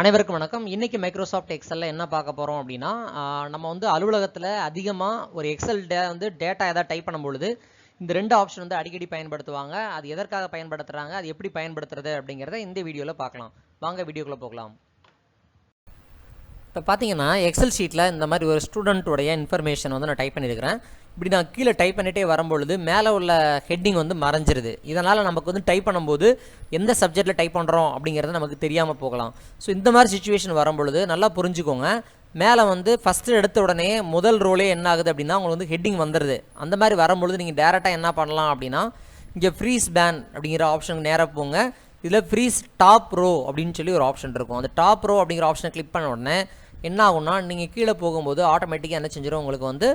அனைவருக்கும் வணக்கம். இன்னைக்கு மைக்ரோசாஃப்ட் எக்ஸலில் என்ன பார்க்க போகிறோம் அப்படின்னா நம்ம வந்து அலுவலகத்தில் அதிகமாக ஒரு எக்ஸல் டே வந்து டேட்டா எதாவது டைப் பண்ணும் பொழுது இந்த ரெண்டு ஆப்ஷன் வந்து அடிக்கடி பயன்படுத்துவாங்க. அது எதற்காக பயன்படுத்துகிறாங்க அது எப்படி பயன்படுத்துறது அப்படிங்கிறத இந்த வீடியோவில் பார்க்கலாம். வாங்க வீடியோக்குள்ளே போகலாம். இப்போ பார்த்தீங்கன்னா எக்ஸல் ஷீட்டில் இந்த மாதிரி ஒரு ஸ்டூடெண்ட்டுடைய இன்ஃபர்மேஷன் வந்து நான் டைப் பண்ணியிருக்கிறேன். இப்படி நான் கீழே டைப் பண்ணிட்டே வரும்பொழுது மேலே உள்ள ஹெட்டிங் வந்து மறைஞ்சிருது. இதனால் நமக்கு வந்து டைப் பண்ணும்போது எந்த சப்ஜெக்ட்டில் டைப் பண்ணுறோம் அப்படிங்கிறது நமக்கு தெரியாமல் போகலாம். ஸோ இந்த மாதிரி சுச்சுவேஷன் வரும்பொழுது நல்லா புரிஞ்சுக்கோங்க. மேலே வந்து ஃபஸ்ட்டு எடுத்த உடனே முதல் ரோலே என்ன ஆகுது அப்படின்னா உங்களுக்கு வந்து ஹெட்டிங் வந்துடுது அந்த மாதிரி வரும்பொழுது நீங்கள் டேரெக்டாக என்ன பண்ணலாம் அப்படின்னா இங்கே ஃப்ரீஸ் பேன் அப்படிங்கிற ஆப்ஷனுக்கு நேராக போங்க. இதில் ஃப்ரீஸ் டாப் ரோ அப்படின்னு சொல்லி ஒரு ஆப்ஷன் இருக்கும். அந்த டாப் ரோ அப்படிங்கிற ஆப்ஷனை கிளிக் பண்ண உடனே என்ன ஆகும்னா நீங்கள் கீழே போகும்போது ஆட்டோமேட்டிக்காக என்ன செஞ்சிடும் உங்களுக்கு வந்து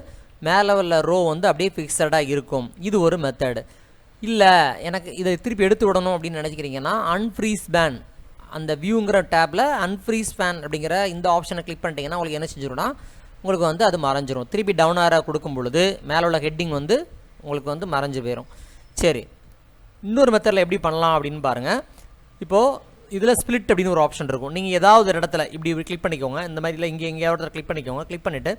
மேலே உள்ள ரோ வந்து அப்படியே ஃபிக்ஸடாக இருக்கும். இது ஒரு மெத்தடு இல்லை எனக்கு இதை திருப்பி எடுத்து விடணும் அப்படின்னு நினச்சிக்கிறீங்கன்னா அன்ஃப்ரீஸ் பேன் அந்த வியூங்கிற டேப்பில் அன்ஃப்ரீஸ் ஃபேன் அப்படிங்கிற இந்த ஆப்ஷனை கிளிக் பண்ணிட்டீங்கன்னா உங்களுக்கு என்ன செஞ்சிடும்னா உங்களுக்கு வந்து அது மறைஞ்சிரும். திருப்பி டவுன் ஆராக கொடுக்கும் பொழுது மேலே உள்ள ஹெட்டிங் வந்து உங்களுக்கு வந்து மறைஞ்சு போயிடும் சரி. இன்னொரு மெத்தடில் எப்படி பண்ணலாம் அப்படின்னு பாருங்கள் இப்போது இதில் ஸ்ப்ளிட் அப்படின்னு ஒரு ஆப்ஷன் இருக்கும். நீங்கள் ஏதாவது ஒரு இடத்துல இப்படி கிளிக் பண்ணிக்கோங்க. இந்த மாதிரி இங்கே எங்கேயாவது கிளிக் பண்ணிக்கோங்க. கிளிக் பண்ணிவிட்டு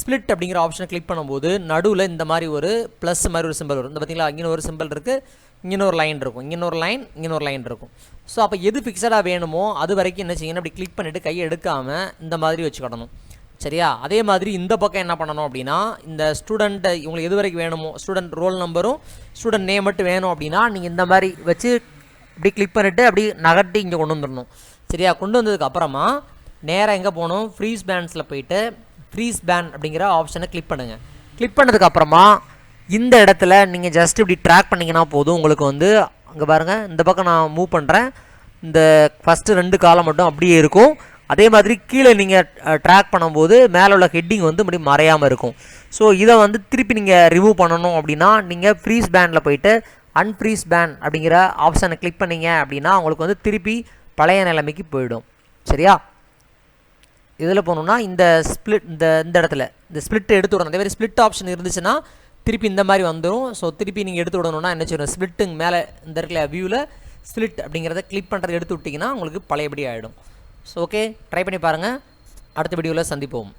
ஸ்ப்ளிட் அப்படிங்கிற ஆப்ஷனை கிளிக் பண்ணும்போது நடுவில் இந்த மாதிரி ஒரு ப்ளஸ் மாதிரி ஒரு சிம்பிள் வரும். இந்த பார்த்தீங்களா இங்கே ஒரு சிம்பிள் இருக்குது இங்கே ஒரு லைன் இருக்கும். இங்கே ஒரு லைன் இங்கே ஒரு லைன் இருக்கும். ஸோ அப்போ எது ஃபிக்ஸடாக வேணுமோ அது வரைக்கும் என்ன செய்யணும் அப்படி கிளிக் பண்ணிவிட்டு கையை எடுக்காமல் இந்த மாதிரி வச்சுக்கிடணும் சரியா? அதே மாதிரி இந்த பக்கம் என்ன பண்ணணும் அப்படின்னா இந்த ஸ்டூடெண்ட்டை இவங்களுக்கு எது வரைக்கும் வேணுமோ ஸ்டூடெண்ட் ரோல் நம்பரும் ஸ்டூடெண்ட் நேம் மட்டும் வேணும் அப்படின்னா நீங்கள் இந்த மாதிரி வச்சு இப்படி கிளிக் பண்ணிவிட்டு அப்படி நகர்த்தி இங்கே கொண்டு வந்துடணும். சரியா? கொண்டு வந்ததுக்கு அப்புறமா நேராக எங்கே போகணும்? ஃப்ரீஸ் பேண்ட்ஸில் போயிட்டு ஃப்ரீஸ் பேன் அப்படிங்கிற ஆப்ஷனை கிளிக் பண்ணுங்கள் கிளிக் பண்ணதுக்கு அப்புறமா இந்த இடத்துல நீங்கள் ஜஸ்ட் இப்படி ட்ராக் பண்ணிங்கன்னா போதும். உங்களுக்கு வந்து அங்கே பாருங்கள் இந்த பக்கம் நான் மூவ் பண்ணுறேன் இந்த ஃபஸ்ட்டு ரெண்டு காலம் மட்டும் அப்படியே இருக்கும். அதே மாதிரி கீழே நீங்கள் ட்ராக் பண்ணும்போது மேலே உள்ள ஹெட்டிங் வந்து இப்படி மறையாமல் இருக்கும். ஸோ இதை வந்து திருப்பி நீங்கள் ரிமூவ் பண்ணணும் அப்படின்னா நீங்கள் ஃப்ரீஸ் பேனில் போயிட்டு அன்ஃப்ரீஸ் பேன் அப்படிங்கிற ஆப்ஷனை கிளிக் பண்ணீங்க அப்படின்னா உங்களுக்கு வந்து திருப்பி பழைய நிலைமைக்கு போயிடும். சரியா? இதில் போகணுன்னா இந்த ஸ்ப்ளிட் இந்த இந்த இடத்துல இந்த ஸ்ப்ளிட் எடுத்து விடணும். அதே மாதிரி ஸ்ப்ளிட் ஆப்ஷன் இருந்துச்சுன்னா திருப்பி இந்த மாதிரி வந்துடும் ஸோ திருப்பி நீங்கள் எடுத்து விடணும்னா என்ன செய்யணும்? ஸ்ப்ளிட்டுங்க மேலே இந்த இடத்துல வியூவில் ஸ்ப்ளிட் அப்படிங்கிறத கிளிக் பண்ணுறது எடுத்து விட்டிங்கன்னா உங்களுக்கு பழையபடி ஆகிடும் ஸோ ஓகே ட்ரை பண்ணி பாருங்கள் அடுத்த வீடியோவில் சந்திப்போம்.